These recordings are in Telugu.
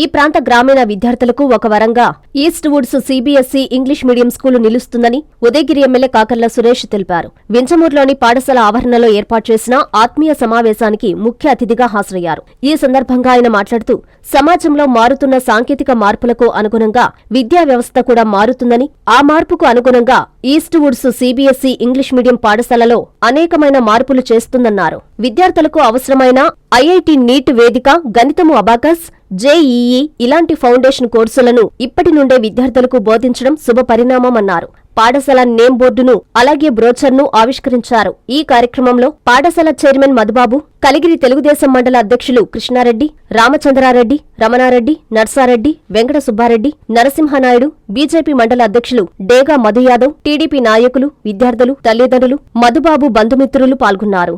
ఈ ప్రాంత గ్రామీణ విద్యార్థులకు ఒక వరంగా east woods CBSE English medium school నిలుస్తుందని ఉదయగిరి ఎమ్మెల్యే కాకర్ల సురేష్ తెలిపారు. వింజమూరులోని పాఠశాల ఆవరణలో ఏర్పాటు చేసిన ఆత్మీయ సమావేశానికి ముఖ్య అతిథిగా హాజరయ్యారు. ఈ సందర్భంగా ఆయన మాట్లాడుతూ సమాజంలో మారుతున్న సాంకేతిక మార్పులకు అనుగుణంగా విద్యా వ్యవస్థ కూడా మారుతుందని ఆ మార్పుకు అనుగుణంగా east woods CBSE English medium పాఠశాలలో అనేకమైన మార్పులు చేస్తుందన్నారు. విద్యార్థులకు అవసరమైన ఐఐటి నీట్ వేదిక గణితము అబాకస్ జేఈఈ ఇలాంటి ఫౌండేషన్ కోర్సులను ఇప్పటి నుండే విద్యార్థులకు బోధించడం శుభపరిణామమన్నారు పాఠశాల నేమ్ బోర్డును అలాగే బ్రోచర్ను ఆవిష్కరించారు. ఈ కార్యక్రమంలో పాఠశాల చైర్మన్ మధుబాబు కలిగిరి తెలుగుదేశం మండల అధ్యక్షులు కృష్ణారెడ్డి రామచంద్రారెడ్డి రమణారెడ్డి నర్సారెడ్డి వెంకట సుబ్బారెడ్డి నరసింహనాయుడు బీజేపీ మండల అధ్యక్షులు డేగా మధు యాదవ్ టీడీపీ నాయకులు విద్యార్థులు తల్లిదండ్రులు మధుబాబు బంధుమిత్రులు పాల్గొన్నారు.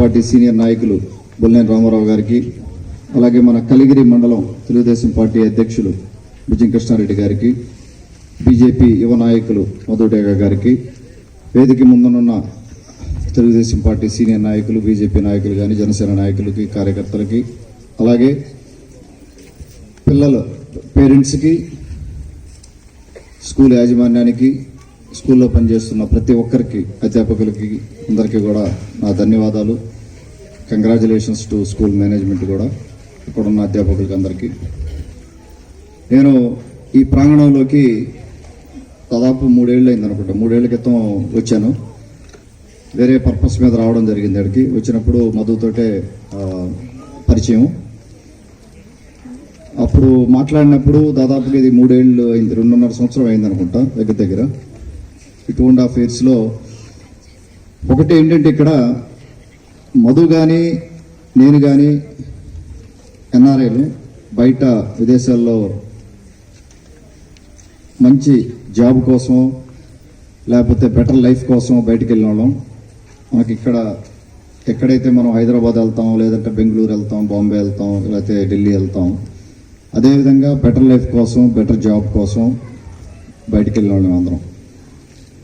పార్టీ సీనియర్ నాయకులు బొల్లేని రామారావు గారికి అలాగే మన కలిగిరి మండలం తెలుగుదేశం పార్టీ అధ్యక్షులు విజయం కృష్ణారెడ్డి గారికి బీజేపీ యువ నాయకులు మధుడేగ గారికి వేదిక ముందునున్న తెలుగుదేశం పార్టీ సీనియర్ నాయకులు బీజేపీ నాయకులు కానీ జనసేన నాయకులకి కార్యకర్తలకి అలాగే పిల్లల పేరెంట్స్కి స్కూల్ యాజమాన్యానికి స్కూల్లో పనిచేస్తున్న ప్రతి ఒక్కరికి అధ్యాపకులకి అందరికీ కూడా నా ధన్యవాదాలు. కంగ్రాచులేషన్స్ టు స్కూల్ మేనేజ్మెంట్ కూడా. ఇక్కడ ఉన్న అధ్యాపకులకి అందరికీ. నేను ఈ ప్రాంగణంలోకి దాదాపు మూడేళ్ళు అయింది అనుకుంటా మూడేళ్ళ క్రితం వచ్చాను. వేరే పర్పస్ మీద రావడం జరిగింది అక్కడికి. వచ్చినప్పుడు మధుతోటే పరిచయం. అప్పుడు మాట్లాడినప్పుడు దాదాపుగా ఇది మూడేళ్ళు అయింది. రెండున్నర సంవత్సరం అయింది అనుకుంటా దగ్గర దగ్గర. ఈ టూ అండ్ హాఫ్ ఇయర్స్లో ఒకటి ఏంటంటే ఇక్కడ మధు కానీ నేను కానీ ఎన్ఆర్ఐలు బయట విదేశాల్లో మంచి జాబ్ కోసం లేకపోతే బెటర్ లైఫ్ కోసం బయటకు వెళ్ళిన వాళ్ళం. మనకి ఇక్కడ ఎక్కడైతే మనం హైదరాబాద్ వెళ్తాం లేదంటే బెంగళూరు వెళ్తాం బాంబే వెళ్తాం లేకపోతే ఢిల్లీ వెళ్తాం అదేవిధంగా బెటర్ లైఫ్ కోసం బెటర్ జాబ్ కోసం బయటికి వెళ్ళిన వాళ్ళం అందరం.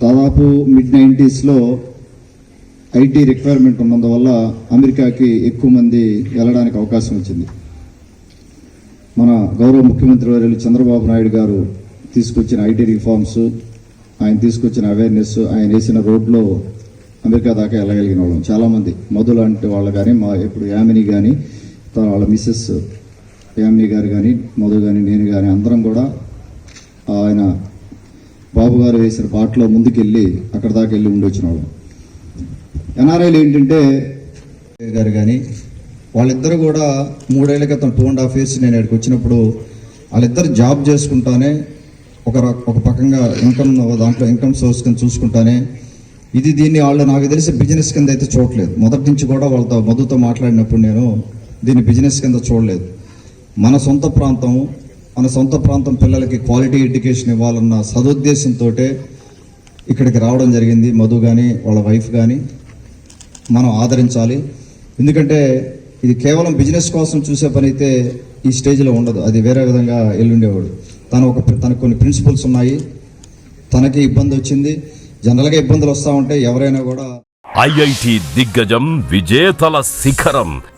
దాదాపు మిడ్ నైంటీస్లో ఐటీ రిక్వైర్మెంట్ ఉన్నందువల్ల అమెరికాకి ఎక్కువ మంది వెళ్ళడానికి అవకాశం వచ్చింది. మన గౌరవ ముఖ్యమంత్రి వర్యులు చంద్రబాబు నాయుడు గారు తీసుకొచ్చిన ఐటీ రిఫార్మ్స్ ఆయన తీసుకొచ్చిన అవేర్నెస్ ఆయన వేసిన రోడ్లో అమెరికా దాకా వెళ్ళగలిగిన వాళ్ళం. చాలామంది మధు లాంటి వాళ్ళు కానీ మా ఇప్పుడు యామిని కానీ తర్వాత వాళ్ళ మిస్సెస్ యామిని గారు కానీ మధు కానీ నేను కానీ అందరం కూడా ఆయన బాబు గారు వేసిన బాటలో ముందుకెళ్ళి అక్కడ దాకా వెళ్ళి ఉండి వచ్చిన వాళ్ళం. ఎన్ఆర్ఐలు ఏంటంటే గారు కానీ వాళ్ళిద్దరు కూడా మూడేళ్ళ క్రితం టూ అండ్ హాఫ్ ఇయర్స్ నేను ఇక్కడికి వచ్చినప్పుడు వాళ్ళిద్దరు జాబ్ చేసుకుంటానే ఒక ఒక పకంగా ఇన్కమ్ దాంట్లో ఇన్కమ్ సోర్స్ కింద చూసుకుంటానే ఇది దీన్ని వాళ్ళు నాకు తెలిసి బిజినెస్ కింద అయితే చూడలేదు. మొదటి నుంచి కూడా వాళ్ళతో మధుతో మాట్లాడినప్పుడు నేను దీన్ని బిజినెస్ కింద చూడలేదు. మన సొంత ప్రాంతం మన సొంత ప్రాంతం పిల్లలకి క్వాలిటీ ఎడ్యుకేషన్ ఇవ్వాలన్న సదుద్దేశంతో ఇక్కడికి రావడం జరిగింది. మధు కానీ వాళ్ళ వైఫ్ కానీ మనం ఆదరించాలి. ఎందుకంటే ఇది కేవలం బిజినెస్ కోసం చూసే పని అయితే ఈ స్టేజ్లో ఉండదు. అది వేరే విధంగా ఎల్లుండేవాడు. తన ఒక తనకు కొన్ని ప్రిన్సిపల్స్ ఉన్నాయి. తనకి ఇబ్బంది వచ్చింది. జనరల్గా ఇబ్బందులు వస్తూ ఉంటాయి ఎవరైనా కూడా ఐఐటి దిగ్గజం విజేతల శిఖరం.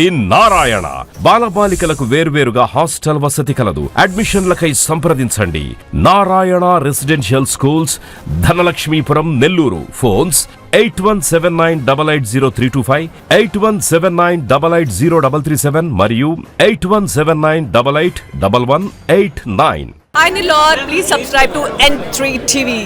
నారాయణ. బాలబాలికలకు వేర్వేరుగా హాస్టల్ వసతి కలదు. అడ్మిషన్లకై సంప్రదించండి. Narayana residential schools Dhanalakshmipuram Nellore. Phones eight one seven nine double eight zero three two five eight one seven nine double eight zero double three seven మరియు eight one seven nine double eight double one eight nine. I నీ లార్ please subscribe to N three TV